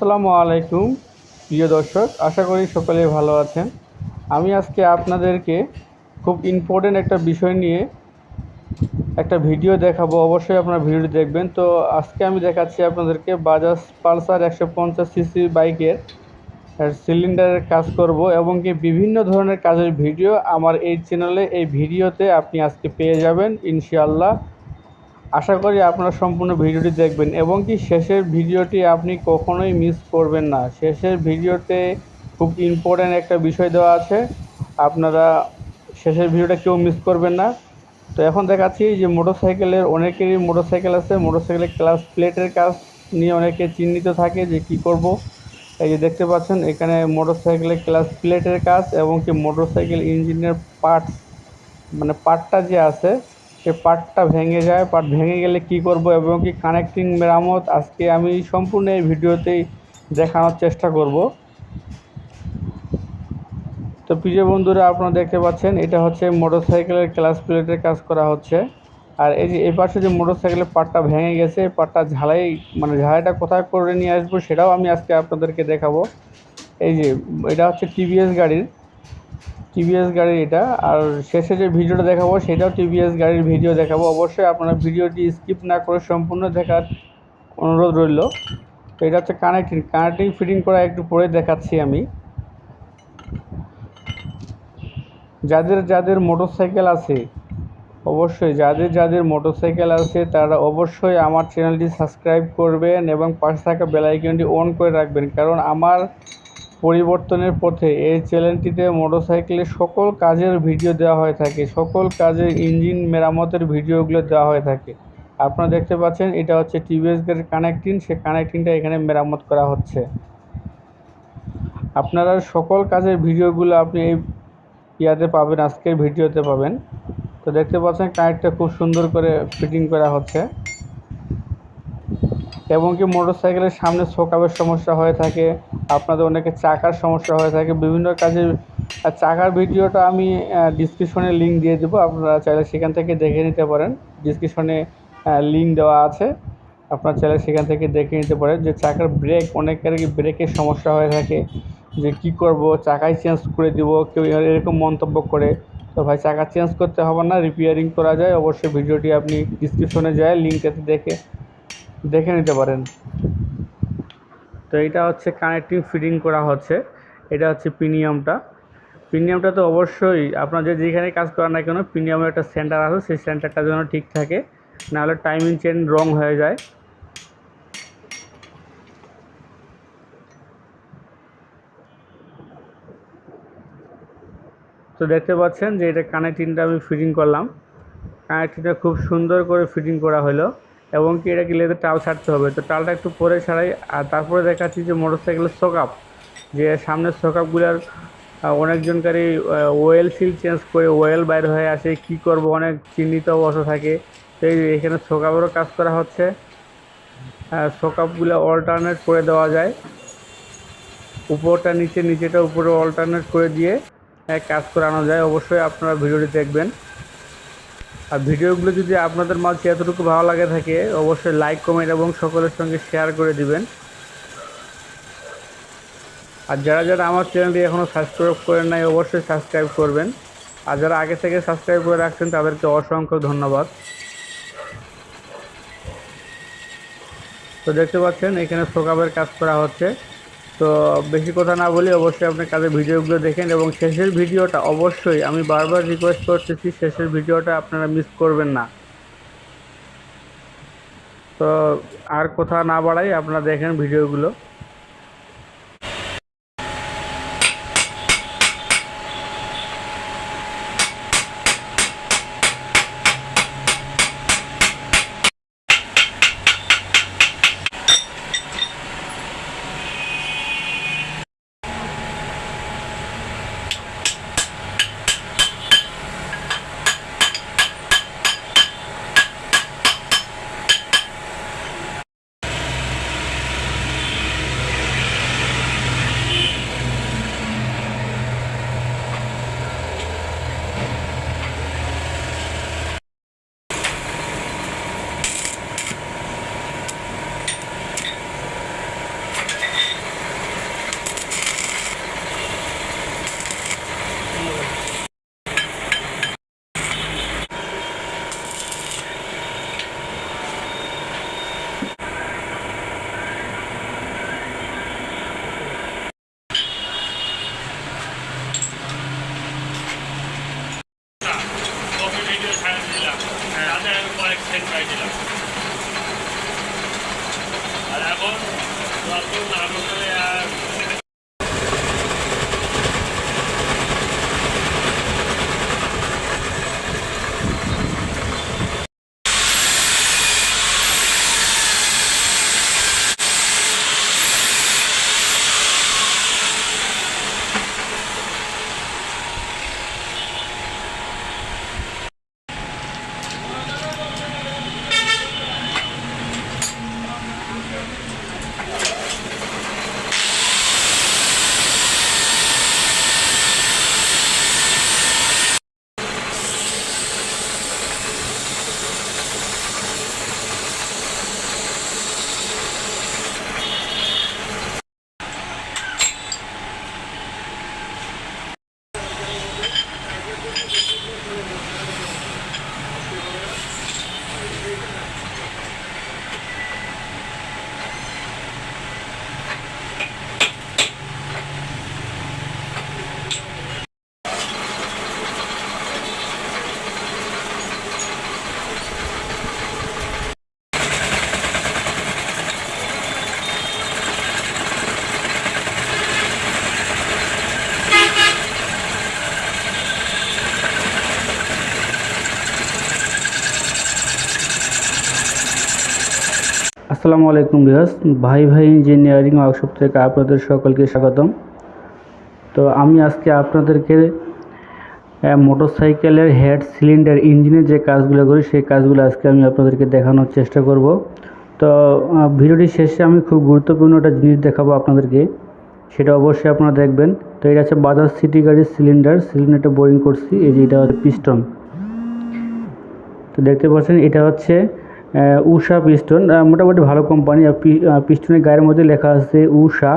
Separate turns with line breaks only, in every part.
আসসালামু আলাইকুম, প্রিয় দর্শক, আশা করি সকলে ভালো আছেন। আমি আজকে আপনাদেরকে খুব ইম্পর্টেন্ট একটা বিষয় নিয়ে একটা ভিডিও দেখাবো। অবশ্যই আপনারা ভিডিওটি দেখবেন। তো আজকে আমি দেখাচ্ছি আপনাদেরকে বাজাজ পালসার একশো পঞ্চাশ সিসি বাইকের সিলিন্ডারের কাজ করব এবং কি বিভিন্ন ধরনের কাজের ভিডিও আমার এই চ্যানেলে এই ভিডিওতে আপনি আজকে পেয়ে যাবেন, ইনশাআল্লাহ। আশা করি আপনারা সম্পূর্ণ ভিডিওটি দেখবেন এবং কি শেষের ভিডিওটি আপনি কখনোই মিস করবেন না। শেষের ভিডিওতে খুব ইম্পর্ট্যান্ট একটা বিষয় দেওয়া আছে। আপনারা শেষের ভিডিওটা কেউ মিস করবেন না। তো এখন দেখাচ্ছি যে মোটরসাইকেলের, অনেকেরই মোটরসাইকেল আছে। মোটরসাইকেলের ক্লাস প্লেটের কাজ নিয়ে অনেকে চিহ্নিত থাকে যে কি করব। এই যে দেখতে পাচ্ছেন, এখানে মোটরসাইকেলের ক্লাস প্লেটের কাজ এবং কি মোটরসাইকেল ইঞ্জিনের পার্টস মানে পার্টটা যে আছে সে পার্টটা ভেঙে যায়, পার্ট ভেঙে গেলে কি করব এবং কি কানেক্টিং মেরামত আজকে আমি সম্পূর্ণ এই ভিডিওতেই দেখানোর চেষ্টা করব। তো প্রিয় বন্ধুরা, আপনারা দেখতে পাচ্ছেন, এটা হচ্ছে মোটরসাইকেলের ক্লাস প্লেটের কাজ করা হচ্ছে। আর এই যে, এই পাশে যে মোটরসাইকেলের পার্টটা ভেঙে গেছে এই পার্টটা ঝালাই মানে ঝালাইটা কোথায় করে নিয়ে আসব সেটাও আমি আজকে আপনাদেরকে দেখাবো। এই যে, এটা হচ্ছে টিভিএস গাড়ির। টিভিএস গাড়ির এটা। আর শেষে যে ভিডিওটা দেখাবো, সেটাও টিভিএস গাড়ির ভিডিও দেখাবো। অবশ্যই আপনারা ভিডিওটি স্কিপ না করে সম্পূর্ণ দেখার অনুরোধ রইল। তো এটা হচ্ছে কানেক্টিং কানেক্টিং ফিটিং করা একটু পরে দেখাচ্ছি আমি। যাদের যাদের মোটরসাইকেল আছে, অবশ্যই যাদের যাদের মোটরসাইকেল আছে, তারা অবশ্যই আমার চ্যানেলটি সাবস্ক্রাইব করবেন এবং পাশে থাকা বেলাইকনটি অন করে রাখবেন। কারণ আমার পরিবর্তনের পথে এই চ্যানেলটিতে মোটরসাইকেলের সকল কাজের ভিডিও দেওয়া হয়ে থাকে। সকল কাজের ইঞ্জিন মেরামতের ভিডিওগুলো দেওয়া হয়ে থাকে। আপনারা দেখতে পাচ্ছেন, এটা হচ্ছে টিভিএস গাড়ির কানেক্টিং। সে কানেক্টিংটা এখানে মেরামত করা হচ্ছে। আপনারা সকল কাজের ভিডিওগুলো আপনি এই ইয়াতে পাবেন, আজকের ভিডিওতে পাবেন। তো দেখতে পাচ্ছেন, কানেক্টটা খুব সুন্দর করে ফিটিং করা হচ্ছে। এবং কি মোটরসাইকেলের সামনে শোকাবের সমস্যা হয়ে থাকে, আপনাদের অনেকে চাকার সমস্যা হয়ে থাকে, বিভিন্ন কাজের চাকার ভিডিওটা আমি ডিসক্রিপশনে লিঙ্ক দিয়ে দেবো, আপনারা চাইলে সেখান থেকে দেখে নিতে পারেন ডিসক্রিপশনে লিঙ্ক দেওয়া আছে, আপনারা চাইলে সেখান থেকে দেখে নিতে পারেন যে চাকার ব্রেক অনেকের ব্রেকের সমস্যা হয়ে থাকে, যে কি করব চাকাই চেঞ্জ করে দিব, কেউ এরকম মন্তব্য করে, তো ভাই চাকা চেঞ্জ করতে হবে না রিপেয়ারিং করা যায়, অবশ্যই ভিডিওটি আপনি ডিসক্রিপশনে যায় লিঙ্কটাতে দেখে দেখে নিতে পারেন। তো এটা হচ্ছে কানেক্টিং ফিটিং করা হচ্ছে। এটা হচ্ছে প্রিমিয়ামটা প্রিমিয়ামটা তো অবশ্যই আপনার যে যেখানে কাজ করেন না কেন প্রিমিয়ামের একটা সেন্টার আছে, সেই সেন্টারটা যেন ঠিক থাকে। নাহলে টাইমিং চেন রং হয়ে যায়। তো দেখতে পাচ্ছেন যে এটা কানেক্টিংটা আমি ফিটিং করলাম। কানেক্টিংটা খুব সুন্দর করে ফিটিং করা হলো। এবং কি এটা গেলে টাল ছাড়তে হবে। তো টালটা একটু পরে ছাড়াই, আর তারপরে দেখাচ্ছি যে মোটর মোটরসাইকেলের সোকাপ যে সামনের সোকাপগুলোর অনেকজনকারই ওয়েল সিল চেঞ্জ করে ওয়েল বাইর হয়ে আসে, কি করব, অনেক চিহ্নিত অবস্থা থাকে। তো এখানে সোকাপেরও কাজ করা হচ্ছে। সোকাপগুলো অল্টারনেট করে দেওয়া যায়। উপরটা নিচে, নিচেটা উপরে অল্টারনেট করে দিয়ে কাজ করানো যায়। অবশ্যই আপনারা ভিডিওটি দেখবেন। আর ভিডিওগুলো যদি আপনাদের মাঝে এতটুকু ভালো লাগে থাকে, অবশ্যই লাইক কমেন্ট এবং সকলের সঙ্গে শেয়ার করে দিবেন। আর যারা যারা আমার চ্যানেলটি এখনও সাবস্ক্রাইব করেন নাই, অবশ্যই সাবস্ক্রাইব করবেন। আর যারা আগে থেকে সাবস্ক্রাইব করে রাখছেন, তাদেরকে অসংখ্য ধন্যবাদ। তো দেখতে পাচ্ছেন, এখানে সোকাবের কাজ করা হচ্ছে। তো বেশি কথা না বলে অবশ্যই আপনি কাজের ভিডিওগুলো দেখেন এবং শেষের ভিডিওটা অবশ্যই আমি বারবার রিকোয়েস্ট করতেছি, শেষের ভিডিওটা আপনারা মিস করবেন না। তো আর কথা না বাড়াই আপনারা দেখেন ভিডিওগুলো। আসসালামু আলাইকুম বিহাস ভাই ভাই ইঞ্জিনিয়ারিং ওয়ার্কশপ থেকে আপনাদের সকলকে স্বাগতম। তো আমি আজকে আপনাদেরকে মোটরসাইকেলের হেড সিলিন্ডার ইঞ্জিনের যে কাজগুলো করি, সেই কাজগুলো আজকে আমি আপনাদেরকে দেখানোর চেষ্টা করব। তো ভিডিওটি শেষে আমি খুব গুরুত্বপূর্ণ একটা জিনিস দেখাবো আপনাদেরকে, সেটা অবশ্যই আপনারা দেখবেন। তো এটা হচ্ছে বাজাজ সিটি গাড়ির সিলিন্ডার, সিলিন্ডারটা বোরিং করছি, এই যে এটা হচ্ছে পিস্টন। তো দেখতে পাচ্ছেন, এটা হচ্ছে উষা পিস্টন মোটামুটি ভালো কোম্পানি পিস্টনের গায়ের মধ্যে লেখা আছে উষা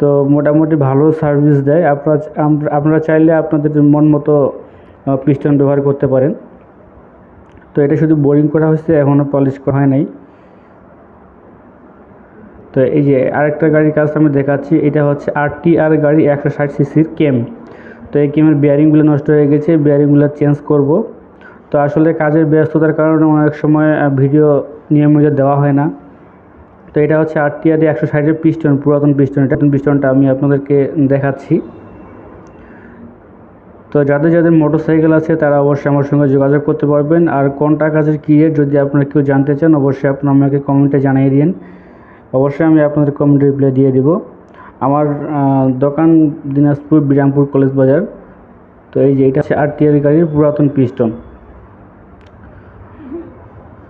তো মোটামুটি ভালো সার্ভিস দেয়। আপনারা আপনারা চাইলে আপনাদের মন মতো পিস্টন ব্যবহার করতে পারেন। তো এটা শুধু বোরিং করা হয়েছে এখনও পলিশ করা হয় নাই। তো এই যে আরেকটা গাড়ির কাজ আমি দেখাচ্ছি, এটা হচ্ছে আর টি আর গাড়ি একশো ষাট সিসির কেম তো এই কেমের বিয়ারিংগুলো নষ্ট হয়ে গেছে বিয়ারিংগুলো চেঞ্জ করব। তো আসলে কাজের ব্যস্ততার কারণে অনেক সময় ভিডিও নিয়মিত দেওয়া হয় না। তো এটা হচ্ছে টি একশো ষাটের পিস্টন, পুরাতন পিস্টন। এটা পিস্টনটা আমি আপনাদেরকে দেখাচ্ছি। তো যাদের যাদের মোটরসাইকেল আছে, তারা অবশ্যই আমার সঙ্গে যোগাযোগ করতে পারবেন। আর কোনটা কাজের কী যদি আপনারা কেউ জানতে চান, অবশ্যই আপনারা আমাকে কমেন্টে জানিয়ে দিন। অবশ্যই আমি আপনাদের কমেন্ট রিপ্লাই দিয়ে দিব। আমার দোকান দিনাজপুর, বিরামপুর কলেজ বাজার তো এই যে, এটা হচ্ছে আর গাড়ির পুরাতন পিস্টন।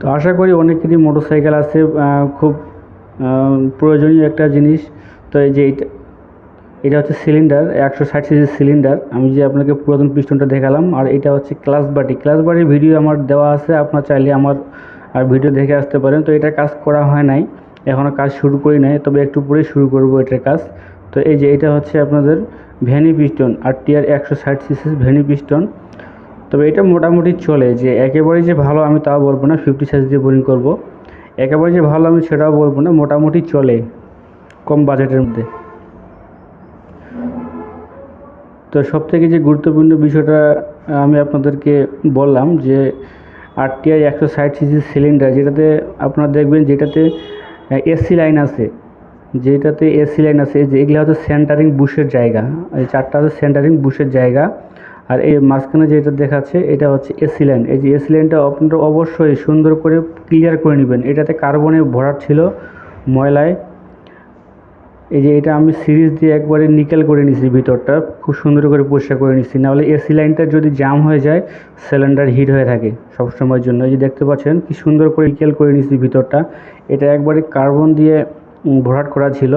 তো আশা করি অনেকেরই মোটরসাইকেল আছে খুব প্রয়োজনীয় একটা জিনিস। তো এই যে এটা এটা হচ্ছে সিলিন্ডার, একশো ষাট সিসির সিলিন্ডার। আমি যে আপনাকে পুরাতন পিস্টনটা দেখালাম, আর এটা হচ্ছে ক্লাস বাটি। ক্লাস বাটির ভিডিও আমার দেওয়া আছে, আপনার চাইলে আমার আর ভিডিও দেখে আসতে পারেন। তো এটা কাজ করা হয় নাই এখনও কাজ শুরু করি নাই, তবে একটু পরেই শুরু করব এটার কাজ। তো এই যে এটা হচ্ছে আপনাদের ভ্যানি পিস্টন, আর টিআর একশো ষাট সিসির ভ্যানি পিস্টন। তবে এটা মোটামুটি চলে যে একেবারে যে ভালো আমি তাও বলব না ফিফটি সাইজ দিয়ে বোরিং করব। একেবারে যে ভালো আমি সেটাও বলব না, মোটামুটি চলে কম বাজেটের মধ্যে। তো সব থেকে যে গুরুত্বপূর্ণ বিষয়টা আমি আপনাদেরকে বললাম যে আরটিআই একশো ষাট সিসি সিলিন্ডার যেটাতে আপনারা দেখবেন যেটাতে এসি লাইন আছে। যেটাতে এসি লাইন আছে, যে এগুলো হচ্ছে সেন্টারিং বুশের জায়গা। এই চারটা হচ্ছে সেন্টারিং বুশের জায়গা। আর এই মাঝখানে যেটা দেখাচ্ছে, এটা হচ্ছে এসি লাইন এই যে এসি লাইনটা আপনারা অবশ্যই সুন্দর করে ক্লিয়ার করে নেবেন। এটাতে কার্বনে ভরাট ছিল ময়লায়। এই যে এটা আমি সিরিজ দিয়ে একবারে নিকেল করে নিছি ভিতরটা। খুব সুন্দর করে পরিষ্কার করে নিছি। নাহলে এসি লাইনটা যদি জাম হয়ে যায় সিলিন্ডার হিট হয়ে থাকে সব সময়ের জন্য। এই যে দেখতে পাচ্ছেন, কি সুন্দর করে নিকেল করে নিছি ভিতরটা। এটা একবারে কার্বন দিয়ে ভরাট করা ছিল।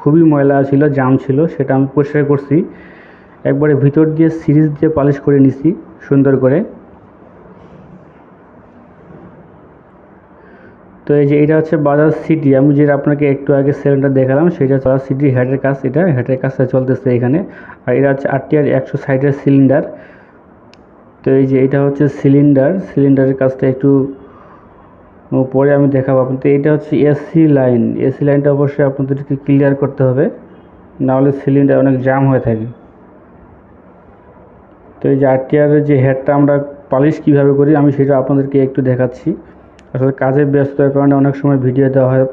খুবই ময়লা ছিল জাম ছিল, সেটা আমি পরিষ্কার করছি। একবারে ভিতর দিয়ে সিরিজ দিয়ে পালিশ করে নিছি, সুন্দর করে। তো এই যে এটা হচ্ছে বাজাজ সিটি, আমি যেটা আপনাকে একটু আগে সিলিন্ডার দেখালাম, সেটা বাজাজ সিটি হেডের কাজ, এটা হেডের কাজটা চলতেছে এখানে। আর এটা হচ্ছে আরটিআর একশো সাইডের সিলিন্ডার। তো এই যে এটা হচ্ছে সিলিন্ডার, সিলিন্ডারের কাজটা একটু পরে আমি দেখাবো আপনাদের। এটা হচ্ছে এসি লাইন, এসি লাইনটা অবশ্যই আপনাদেরকে ক্লিয়ার করতে হবে, নাহলে সিলিন্ডার অনেক জাম হয়ে থাকে। তো এই যে আরটিআরের যে হেডটা আমরা পালিশ কীভাবে করি, আমি সেটা আপনাদেরকে একটু দেখাচ্ছি। আসলে কাজের ব্যস্ততার কারণে অনেক সময় ভিডিও দেওয়া হয়,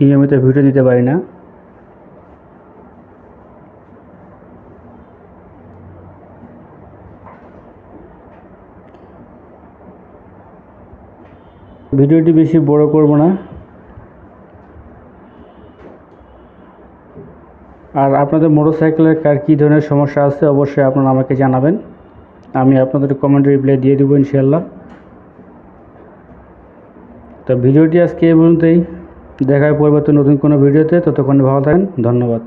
নিয়মিত ভিডিও দিতে পারি না। ভিডিওটি বেশি বড় করব না। আর আপনাদের মোটরসাইকেলের কার কী ধরনের সমস্যা আছে, অবশ্যই আপনারা আমাকে জানাবেন। আমি আপনাদের কমেন্টে রিপ্লাই দিয়ে দেবো ইনশাল্লাহ তো ভিডিওটি আজকে এই পর্যন্তই। পরিবর্তন পরবর্তী নতুন কোনো ভিডিওতে। ততক্ষণে ভালো থাকেন। ধন্যবাদ।